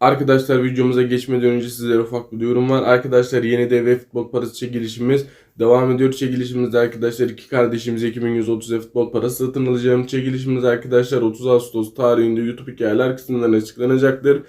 Arkadaşlar videomuza geçmeden önce sizlere ufak bir duyurum var. Arkadaşlar yeni ve futbol parası çekilişimiz devam ediyor. Çekilişimizde arkadaşlar iki kardeşimiz 2130 ev futbol parası satın alacağım. Çekilişimiz arkadaşlar 30 Ağustos tarihinde YouTube hikayeler kısmından açıklanacaktır.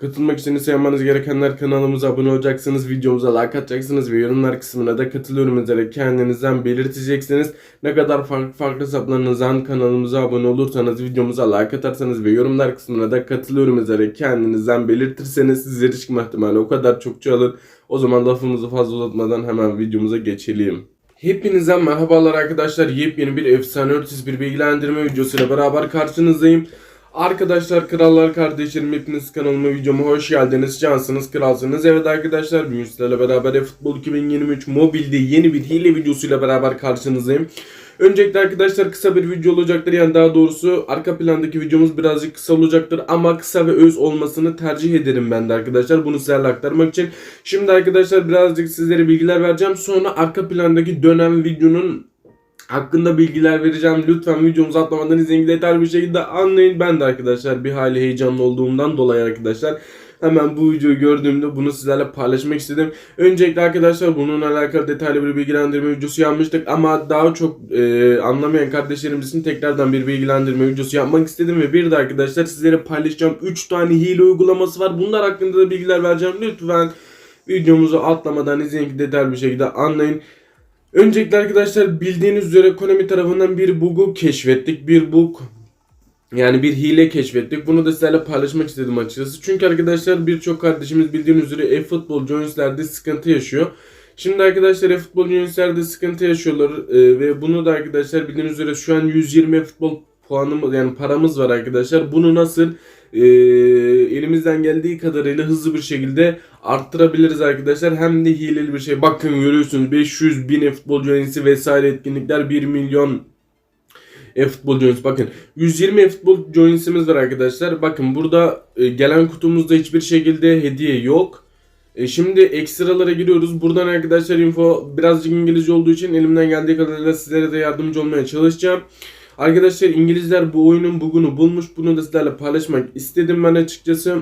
Katılmak için ise yapmanız gerekenler kanalımıza abone olacaksınız, videomuza like atacaksınız ve yorumlar kısmına da katılıyorum üzere kendinizden belirteceksiniz. Ne kadar farklı farklı hesaplarınızdan kanalımıza abone olursanız, videomuza like atarsanız ve yorumlar kısmına da katılıyorum üzere kendinizden belirtirseniz sizlere çıkma ihtimali o kadar çok çoğalır. O zaman lafımızı fazla uzatmadan hemen videomuza geçelim. Hepinize merhabalar arkadaşlar. Yepyeni bir efsane ötesi bir bilgilendirme videosuyla beraber karşınızdayım. Arkadaşlar krallar kardeşlerim hepiniz kanalıma videoma hoş geldiniz. Cansınız kralsınız. Evet arkadaşlar bugün sizlerle beraber Futbol 2023 mobilde yeni bir hile videosuyla beraber karşınızdayım. Öncelikle arkadaşlar kısa bir video olacaktır. Yani daha doğrusu arka plandaki videomuz birazcık kısa olacaktır. Ama kısa ve öz olmasını tercih ederim ben de arkadaşlar. Bunu sizlerle aktarmak için. Şimdi arkadaşlar birazcık sizlere bilgiler vereceğim. Sonra arka plandaki dönem videonun hakkında bilgiler vereceğim. Lütfen videomuzu atlamadan izleyin. Detaylı bir şekilde anlayın. Ben de arkadaşlar bir hayli heyecanlı olduğumdan dolayı arkadaşlar hemen bu videoyu gördüğümde bunu sizlerle paylaşmak istedim. Öncelikle arkadaşlar bununla alakalı detaylı bir bilgilendirme videosu yapmıştık ama daha çok e, anlamayan kardeşlerimiz için tekrardan bir bilgilendirme videosu yapmak istedim ve bir de arkadaşlar sizlere paylaşacağım 3 tane hile uygulaması var. Bunlar hakkında da bilgiler vereceğim. Lütfen videomuzu atlamadan izleyin ki detaylı bir şekilde anlayın. Öncelikle arkadaşlar bildiğiniz üzere Konami tarafından bir bug'u keşfettik. Bir bug yani bir hile keşfettik. Bunu da sizlerle paylaşmak istedim açıkçası. Çünkü arkadaşlar birçok kardeşimiz bildiğiniz üzere e-futbol joinslerde sıkıntı yaşıyor. Şimdi arkadaşlar e-futbol joinslerde sıkıntı yaşıyorlar e, ve bunu da arkadaşlar bildiğiniz üzere şu an 120 futbol puanımız yani paramız var arkadaşlar. Bunu nasıl e, elimizden geldiği kadarıyla hızlı bir şekilde arttırabiliriz arkadaşlar. Hem de hileli bir şey. Bakın görüyorsunuz 500 bin futbol joinsi vesaire etkinlikler 1 milyon e-futbol joins bakın 120 e-futbol joinsimiz var arkadaşlar. Bakın burada e, gelen kutumuzda hiçbir şekilde hediye yok. E, şimdi ekstralara giriyoruz. Buradan arkadaşlar info birazcık İngilizce olduğu için elimden geldiği kadarıyla sizlere de yardımcı olmaya çalışacağım. Arkadaşlar İngilizler bu oyunun bugünü bulmuş. Bunu da sizlerle paylaşmak istedim ben açıkçası.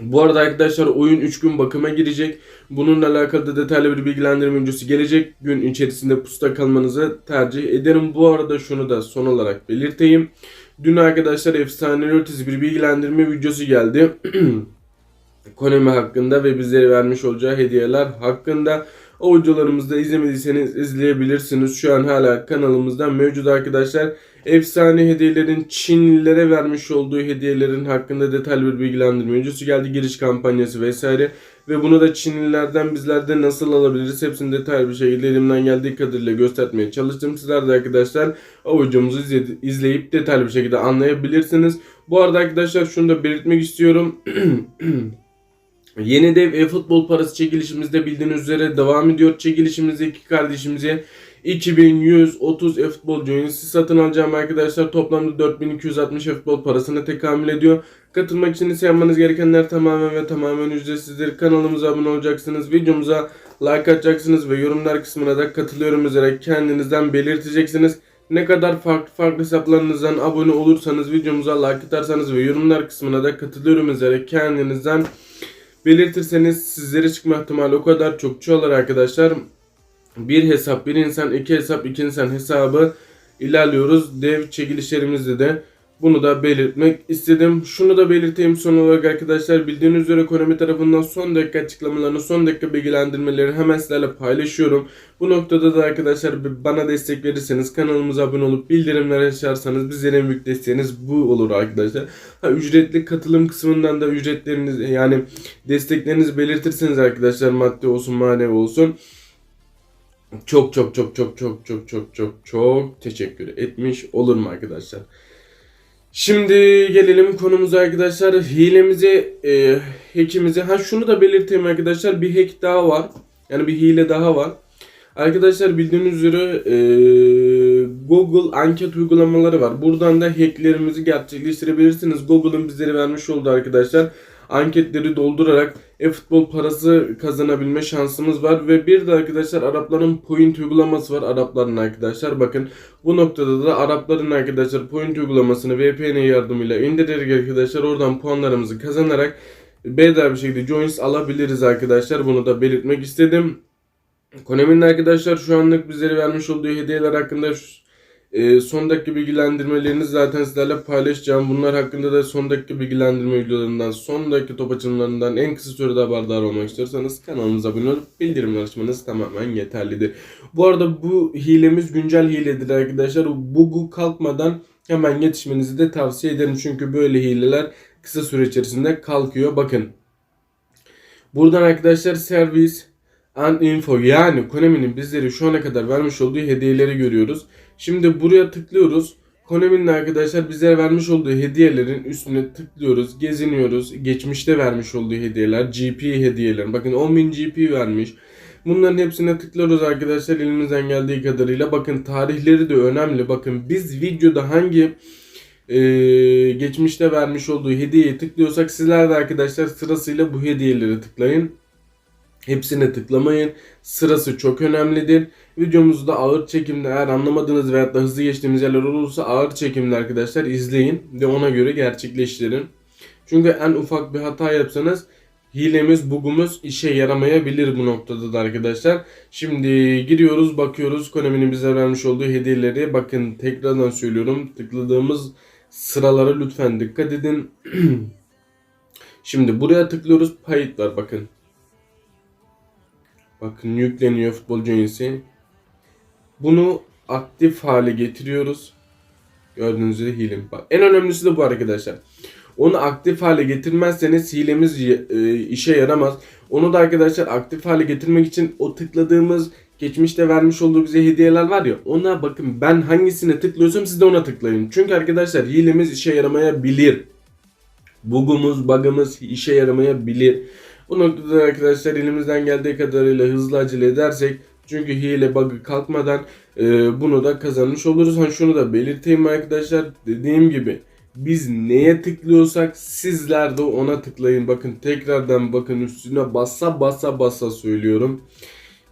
Bu arada arkadaşlar oyun 3 gün bakıma girecek. Bununla alakalı da detaylı bir bilgilendirme öncesi gelecek gün içerisinde pusta kalmanızı tercih ederim. Bu arada şunu da son olarak belirteyim. Dün arkadaşlar efsane ötesi bir bilgilendirme videosu geldi. Konami hakkında ve bizlere vermiş olacağı hediyeler hakkında. O videolarımızı da izlemediyseniz izleyebilirsiniz. Şu an hala kanalımızda mevcut arkadaşlar. Efsane hediyelerin Çinlilere vermiş olduğu hediyelerin hakkında detaylı bir bilgilendirme öncesi geldi. Giriş kampanyası vesaire. Ve bunu da Çinlilerden bizlerde nasıl alabiliriz hepsini detaylı bir şekilde elimden geldiği kadarıyla göstermeye çalıştım. Sizler de arkadaşlar izledi- izleyip detaylı bir şekilde anlayabilirsiniz. Bu arada arkadaşlar şunu da belirtmek istiyorum. Yeni dev e-futbol parası çekilişimizde bildiğiniz üzere devam ediyor. Çekilişimizde iki kardeşimize 2130 e-futbol joinsi satın alacağım arkadaşlar. Toplamda 4260 e-futbol parasına tekamül ediyor. Katılmak için ise yapmanız gerekenler tamamen ve tamamen ücretsizdir. Kanalımıza abone olacaksınız. Videomuza like atacaksınız ve yorumlar kısmına da katılıyorum üzere kendinizden belirteceksiniz. Ne kadar farklı farklı hesaplarınızdan abone olursanız videomuza like atarsanız ve yorumlar kısmına da katılıyorum üzere kendinizden belirtirseniz sizlere çıkma ihtimali o kadar çok çoğalır arkadaşlar. Bir hesap bir insan, iki hesap iki insan hesabı ilerliyoruz. Dev çekilişlerimizde de bunu da belirtmek istedim. Şunu da belirteyim son olarak arkadaşlar. Bildiğiniz üzere Konami tarafından son dakika açıklamalarını, son dakika bilgilendirmeleri hemen sizlerle paylaşıyorum. Bu noktada da arkadaşlar bana destek verirseniz kanalımıza abone olup bildirimleri açarsanız bizlere en büyük desteğiniz bu olur arkadaşlar. Ha, ücretli katılım kısmından da ücretleriniz yani desteklerinizi belirtirseniz arkadaşlar maddi olsun manevi olsun. Çok çok çok çok çok çok çok çok çok teşekkür etmiş olurum arkadaşlar. Şimdi gelelim konumuza arkadaşlar. Hilemizi, e, hackimizi. Ha şunu da belirteyim arkadaşlar. Bir hack daha var. Yani bir hile daha var. Arkadaşlar bildiğiniz üzere e, Google anket uygulamaları var. Buradan da hacklerimizi gerçekleştirebilirsiniz. Google'ın bizlere vermiş olduğu arkadaşlar anketleri doldurarak e-futbol parası kazanabilme şansımız var. Ve bir de arkadaşlar Arapların point uygulaması var. Arapların arkadaşlar bakın bu noktada da Arapların arkadaşlar point uygulamasını VPN yardımıyla indirerek arkadaşlar oradan puanlarımızı kazanarak bedava bir şekilde joins alabiliriz arkadaşlar. Bunu da belirtmek istedim. Konami'nin arkadaşlar şu anlık bizlere vermiş olduğu hediyeler hakkında e, son dakika bilgilendirmelerini zaten sizlerle paylaşacağım. Bunlar hakkında da son dakika bilgilendirme videolarından, son dakika top açılımlarından en kısa sürede haberdar olmak istiyorsanız kanalımıza abone olup bildirimler açmanız tamamen yeterlidir. Bu arada bu hilemiz güncel hiledir arkadaşlar. Bug'u kalkmadan hemen yetişmenizi de tavsiye ederim. Çünkü böyle hileler kısa süre içerisinde kalkıyor. Bakın. Buradan arkadaşlar servis and info yani Konami'nin bizlere şu ana kadar vermiş olduğu hediyeleri görüyoruz. Şimdi buraya tıklıyoruz. Konami'nin arkadaşlar bize vermiş olduğu hediyelerin üstüne tıklıyoruz, geziniyoruz. Geçmişte vermiş olduğu hediyeler, GP hediyeler. Bakın 10.000 GP vermiş. Bunların hepsine tıklıyoruz arkadaşlar elimizden geldiği kadarıyla. Bakın tarihleri de önemli. Bakın biz videoda hangi e, geçmişte vermiş olduğu hediyeye tıklıyorsak sizler de arkadaşlar sırasıyla bu hediyeleri tıklayın. Hepsine tıklamayın. Sırası çok önemlidir. Videomuzda ağır çekimde eğer anlamadığınız veyahut da hızlı geçtiğimiz yerler olursa ağır çekimde arkadaşlar izleyin ve ona göre gerçekleştirin. Çünkü en ufak bir hata yapsanız hilemiz, bugumuz işe yaramayabilir bu noktada da arkadaşlar. Şimdi giriyoruz, bakıyoruz. Konami'nin bize vermiş olduğu hediyeleri. Bakın tekrardan söylüyorum. Tıkladığımız sıralara lütfen dikkat edin. Şimdi buraya tıklıyoruz. Payıt var bakın. Bakın yükleniyor futbolcu üyesi. Bunu aktif hale getiriyoruz. Gördüğünüz gibi hile. Bak, en önemlisi de bu arkadaşlar. Onu aktif hale getirmezseniz hilemiz e, işe yaramaz. Onu da arkadaşlar aktif hale getirmek için o tıkladığımız geçmişte vermiş olduğu bize hediyeler var ya ona bakın ben hangisine tıklıyorsam siz de ona tıklayın. Çünkü arkadaşlar hilemiz işe yaramayabilir. Bugumuz, bug'ımız işe yaramayabilir. Bu noktada arkadaşlar elimizden geldiği kadarıyla hızlı acele edersek çünkü hile bug'ı kalkmadan e, bunu da kazanmış oluruz. Ha şunu da belirteyim arkadaşlar. Dediğim gibi biz neye tıklıyorsak sizler de ona tıklayın. Bakın tekrardan bakın üstüne bassa bassa bassa söylüyorum.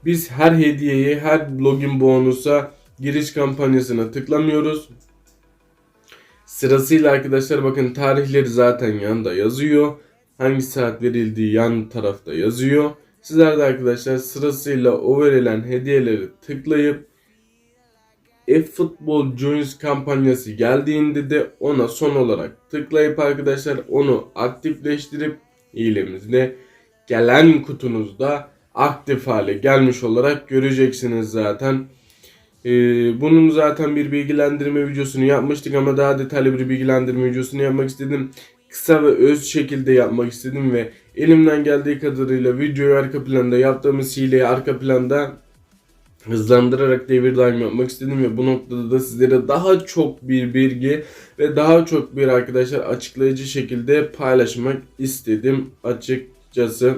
Biz her hediyeye, her login bonusa, giriş kampanyasına tıklamıyoruz. Sırasıyla arkadaşlar bakın tarihleri zaten yanında yazıyor. Hangi saat verildiği yan tarafta yazıyor. Sizler de arkadaşlar sırasıyla o verilen hediyeleri tıklayıp eFootball Joins kampanyası geldiğinde de ona son olarak tıklayıp arkadaşlar onu aktifleştirip hilemizde gelen kutunuzda aktif hale gelmiş olarak göreceksiniz zaten. Ee, bunun zaten bir bilgilendirme videosunu yapmıştık ama daha detaylı bir bilgilendirme videosunu yapmak istedim. Kısa ve öz şekilde yapmak istedim ve elimden geldiği kadarıyla videoyu arka planda yaptığımız hileyi arka planda hızlandırarak devir daim yapmak istedim ve bu noktada da sizlere daha çok bir bilgi ve daha çok bir arkadaşlar açıklayıcı şekilde paylaşmak istedim açıkçası.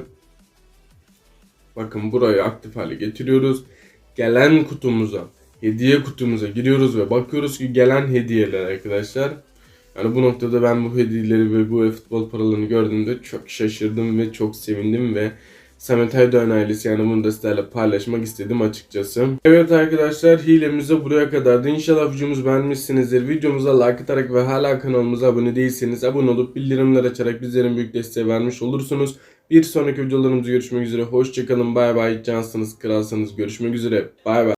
Bakın burayı aktif hale getiriyoruz. Gelen kutumuza, hediye kutumuza giriyoruz ve bakıyoruz ki gelen hediyeler arkadaşlar. Yani bu noktada ben bu hediyeleri ve bu futbol paralarını gördüğümde çok şaşırdım ve çok sevindim ve Samet Aydoğan ailesi yani bunu da sizlerle paylaşmak istedim açıkçası. Evet arkadaşlar hilemize buraya kadardı. İnşallah videomuzu beğenmişsinizdir. Videomuza like atarak ve hala kanalımıza abone değilseniz abone olup bildirimler açarak bizlerin büyük desteği vermiş olursunuz. Bir sonraki videolarımızda görüşmek üzere. Hoşçakalın. Bay bay. Cansınız, kralsınız. Görüşmek üzere. Bay bay.